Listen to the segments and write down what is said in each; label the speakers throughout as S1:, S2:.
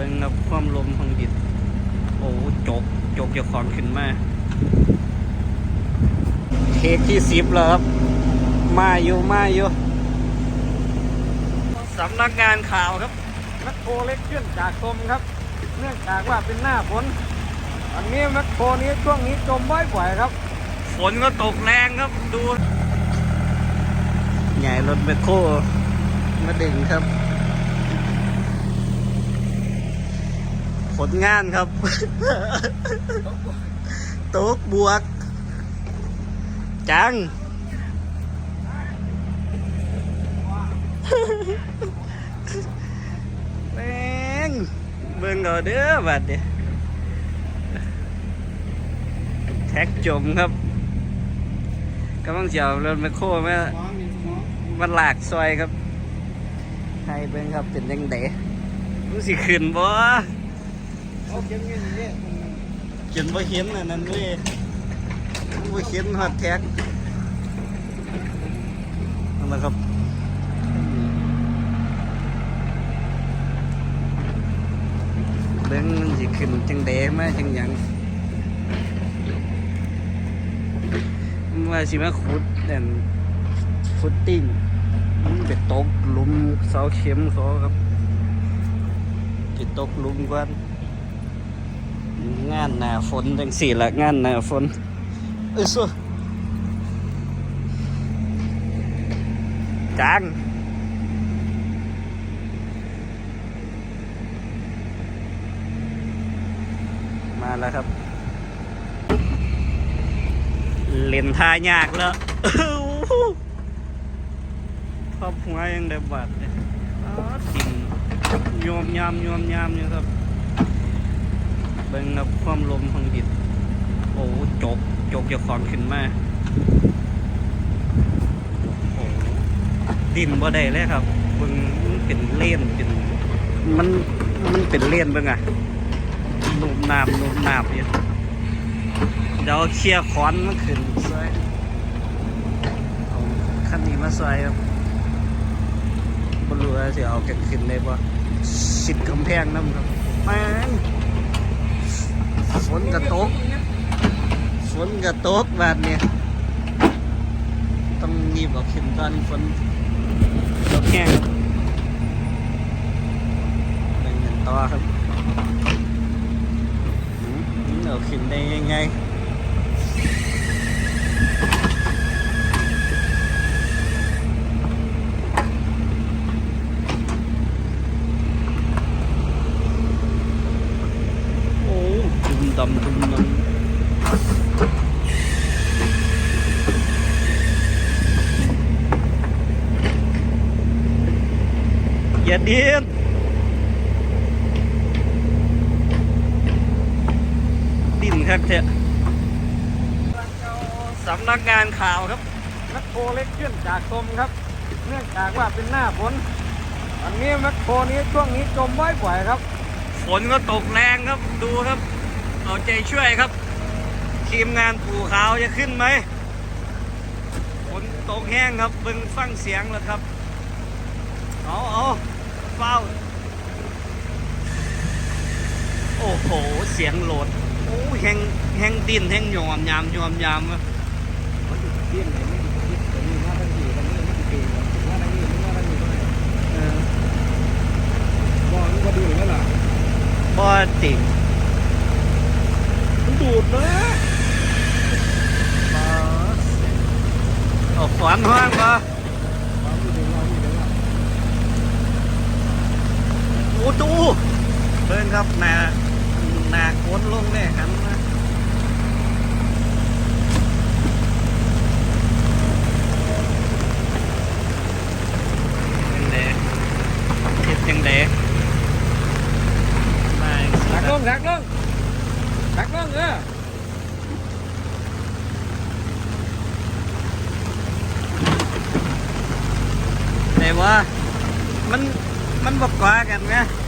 S1: เบิ่งกับความลมของดินโอ้จกจกจะของขึ้นมา เทคที่สิบแล้วครับ มาอยู่มาอยู่สำนักงานข่าวครับแมคโคเล็กขึ้นจากกรมครับ เนื่องจากว่าเป็นหน้าฝนอันนี้แมคโครนี้ช่วงนี้จมบ่อยๆครับ ฝนก็ตกแรงครับดู ใหญ่รถแมคโครมาดึงครับ ผลงานครับโต๊กบวก จัง แมงเบิ่งเอาเด้อบัดเดียแท็กจมครับกำลังเจียวรถแมคโครมามันหลากซอยครับ ให้เบิ่งครับเป็นยังไงรู้สิขึ้นบ่
S2: เอาเก็บเงินนี่
S1: จนบ่เห็นอันนั้นเลยบ่เห็นฮอดแท็กนั่นแหละครับเบิ่งมันสิขึ้นจังแดมาจังหยังว่าสิมาขุดนั่นฟุตติ้งมันไปตกลุมเสาเข็มเขาครับจิตกลุมกว่าน งานหน้าฝนจังสี่ละงานหน้าฝนเอ้ยซัวจังมาแล้วครับ เล่นท่ายากแล้วพับหัวยังได้บาดเลยอ๋อจริงโยมยามโยมยามอยู่ครับ เบิ่งกับความลมของดินโอ้จกจกจะของขึ้นมาโอ้ดินบ่ได้เลยครับเบิ่งมันเป็นเล่นเป็นมันมันเป็นเล่นเบิ่งอะนุ่มน้ำนุ่มน้ำอยู่เดี๋ยวเคลียร์ขอนมาขึ้นซอยเอาคันนี้มาซอยครับบรู้ว่าจะเอากันขึ้นได้ปะชิดกำแพงน้ำครับแม่ ฝนกระตกฝนกระตกแบบเนี้ยต้องรีบเอาขึ้นตอนฝนตกแห้งครับไปเงินต่อครับอืมเราขึ้นได้ยังไงโอ้ตุ้มดำตุ้มดำ อีกดินครับเถอะสำนักงานข่าวครับแมคโครเล็กขึ้นจากกรมครับ เนื่องจากว่าเป็นหน้าฝนอันนี้แมคโครนี้ช่วงนี้จมบ่อยๆครับฝนก็ตกแรงครับดูครับเอาใจช่วยครับทีมงานปู่ขาวจะขึ้นไหมฝนตกแห้งครับเบิ่งฟังเสียงแล้วครับ เอาเอา เฝ้าโอ้โห เสียงโหลด โอ้แหงแหงดินแหงยอมยามยอมยามอะ
S2: เบี้ยงไหนไม่ติดติดแต่นี่ว่าตั้งอยู่ตรงนี้ไม่ติดเองว่าตั้งนี้ว่าตั้งอยู่ตรงไหน
S1: เออ
S2: บอกมันก็ดูแล้วล่ะ
S1: บอติง
S2: มันดูดนะ
S1: บ่เอาขวานห้างบ่
S2: ความดูดเราอยู่แล้วล่ะ
S1: โอ้ตูเบิ่งครับหนาหนาโคตรลงเนี่ยครับยังเดเฮ็ดยังเดมาจังซี่
S2: หักล
S1: ครับ
S2: งหักลงหักลงเออ
S1: ไหนวะมันมันบอกกว่ากันไงเบิ่งนั่น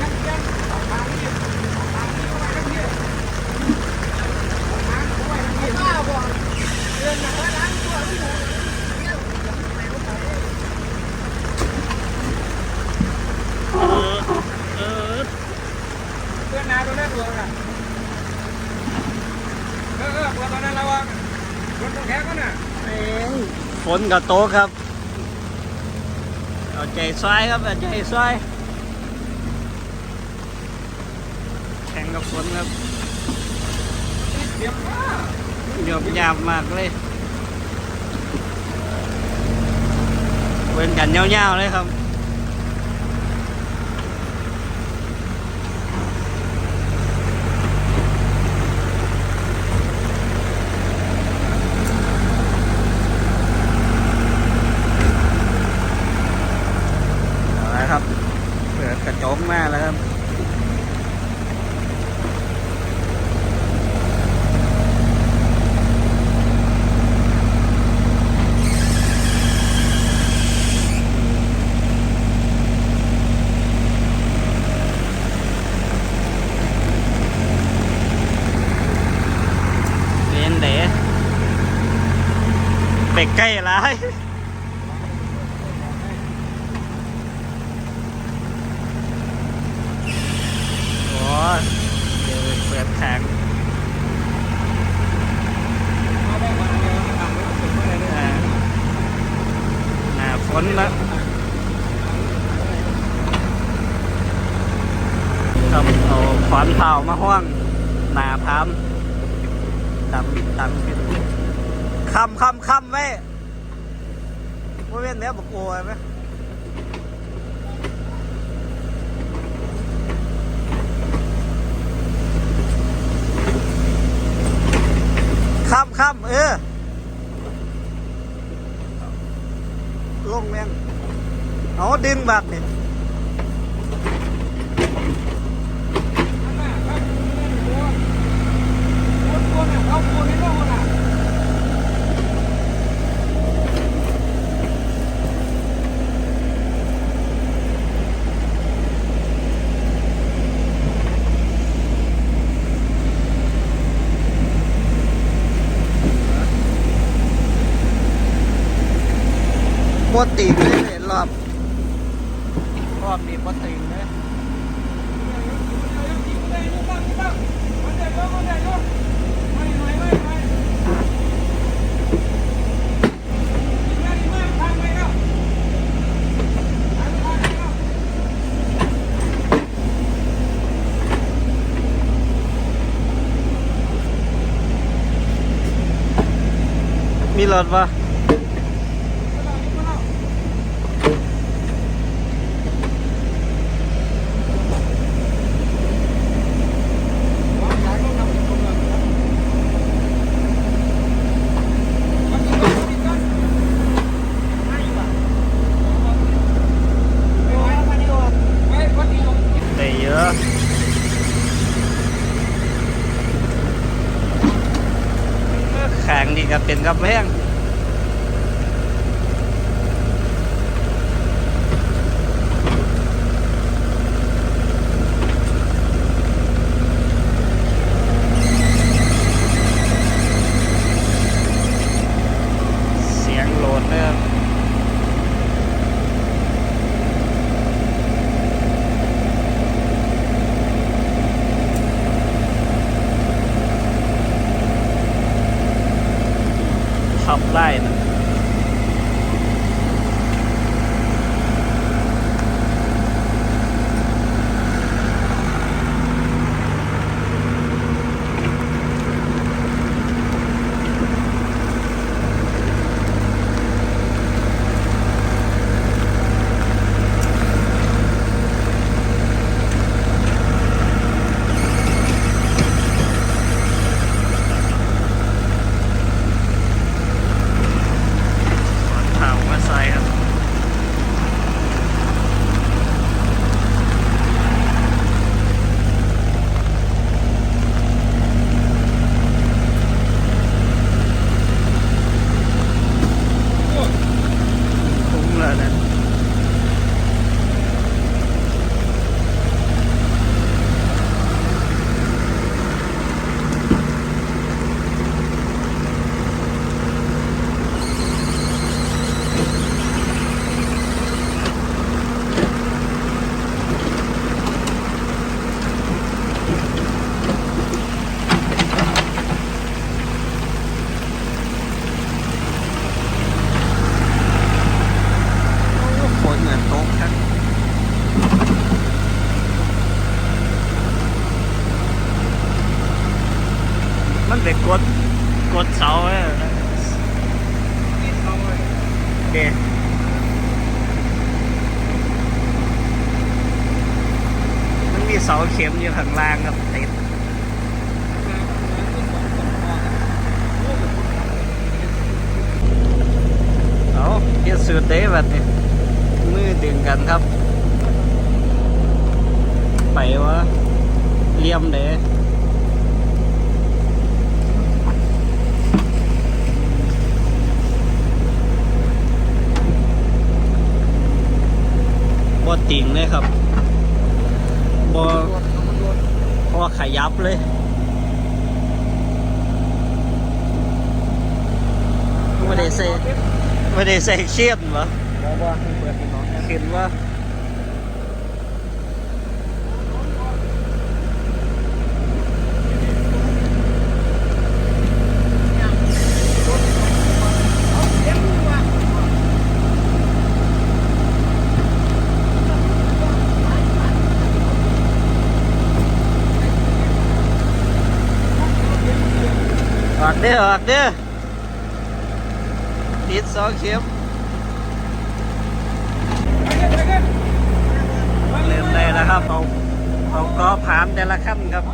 S2: ยังยังออกมานี่ออกมานี่เข้าไปทั้งนี้ออกมาเข้าไปทั้งนี้บ้าบ่เดินมาล้างตัวที่หนู
S1: ฝนกับโต๊ะครับ เอาใจซ้ายครับเอาใจซ้ายแข่งกับฝนครับ
S2: เสียงมาก
S1: หยบหยาบมากเลยเว้นกันยาวๆเลยครับ เอาละครับเปิดกระจกมาแล้วครับ เรียนเด๋ ไปใกล้ร้ายโอ้เดี๋ยวเปิดแข็ง
S2: เอาวันเดียวทำไม่ถึงเอไหร่เลย
S1: อ่าหน้าฝนแล้วครับเอาขวานเผามาห้วงหนาพามดำดำขึ้น คำคำคำไว้ว่เว้นเนี้ยบอกโอ้ยไหมคำคำเออ ลงแม่งเอาดึงบักนี่
S2: เอาปูนี่ก็คนอะ
S1: บด ตีนเลยเห็นรอบรอบนี้บดตีนเลยมีรถปะ ได้เยอะ แข่งดีกับเป็นกับแพง เสา
S2: เข็
S1: มอยู่ข้างล่างครับติดเอาเฮ็ดสุดเด้บัดนี้มือดึงกันครับ ไปวะเลี่ยมเด้บ่ติงเลยครับ บ่บ่ขยับเลย ไม่ได้ใส่ไม่ได้ใส่เชียนเหรอ
S2: บอกว่าเปิดเป็นน้อง
S1: เห็นว่า เด้ออกเด้อติดสองเข็มเริ่มได้แล้วครับเอาเอาก็ผ่านแต่ละขั้นครับ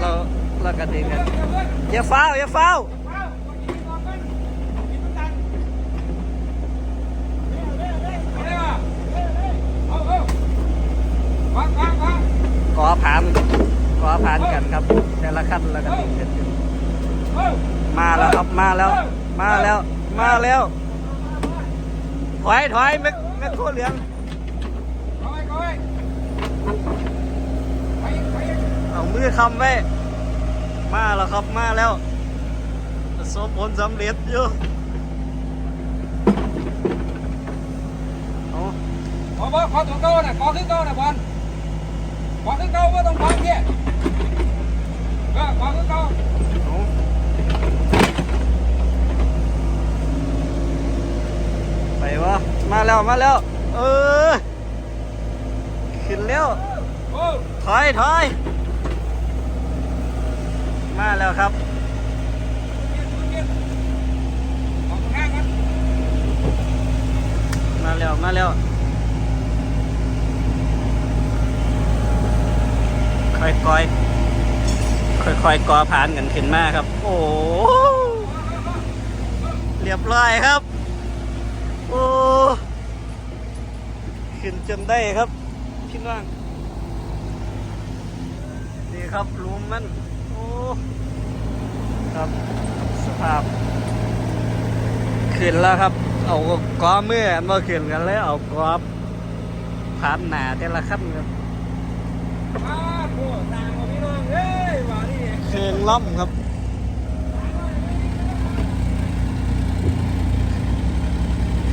S1: เราเรากระดิ่งกันอย่าเฝ้าอย่าเฝ้าวกอผ่านก่อผ่านกันครับ แต่ละขั้นเรากระดิ่งกันอยู่มาแล้วครับ มาแล้ว มาแล้ว มาแล้ว ถอยถอยแม่แม่โคเหลืองเอามือคำไว้มาแล้วครับมาแล้วสบผลสำเร็จอยู่เอา
S2: ขอบอขอตัวเก้าน่ะขอขึ้นเก้าน่ะบอลขอขึ้นเก้าว่าต้องพังเนี่ยเออขอขึ้นเก้า
S1: เอาไป วะมาแล้วมาแล้ว เออ ขึ้นแล้วถอยถอยมาแล้วครับมาแล้วมาแล้วค่อยค่อยค่อยค่อยกอผ่านกันขึ้นมาครับ โอ้โหเรียบร้อยครับ โอ้ขึ้นจนได้ครับพี่น้องนี่ครับหลุมมันโอ้ครับสภาพขึ้นแล้วครับ เอากอเมื่อมาขึ้นกันแล้วเอากอผ่านหนาแต่ละขั้นครับ
S2: มาโอ้ต่างกับพี่น้องเฮ้ยว่านี่
S1: เครื่องล่อมครับ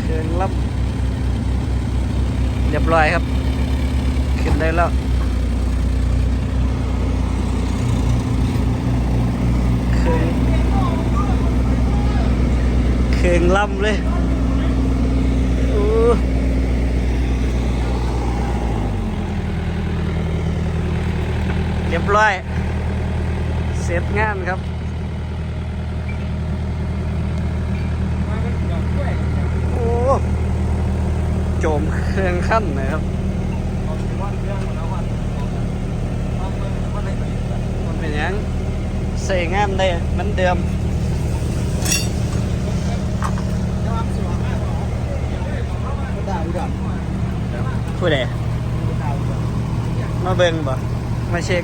S1: เครื่งล่อมเรียบร้อยครับ ขึ้นได้แล้ว เครื่งเครื่องล่ำเลยเรียบร้อย เสร็จงานครับ
S2: มาเป็นดอกกล้วย
S1: โอ้ โจ มเครื่องขั้นนะครับ
S2: เอาสิวันเรื่องเอาเงินวันไหนไป
S1: มันเป็นยังใส่งานได้เหมันเดิม
S2: จะวางสวยมากหรอดาวดาว
S1: ผู้ใด
S2: ดาว
S1: มาเบิ่งบ่มาเช็ค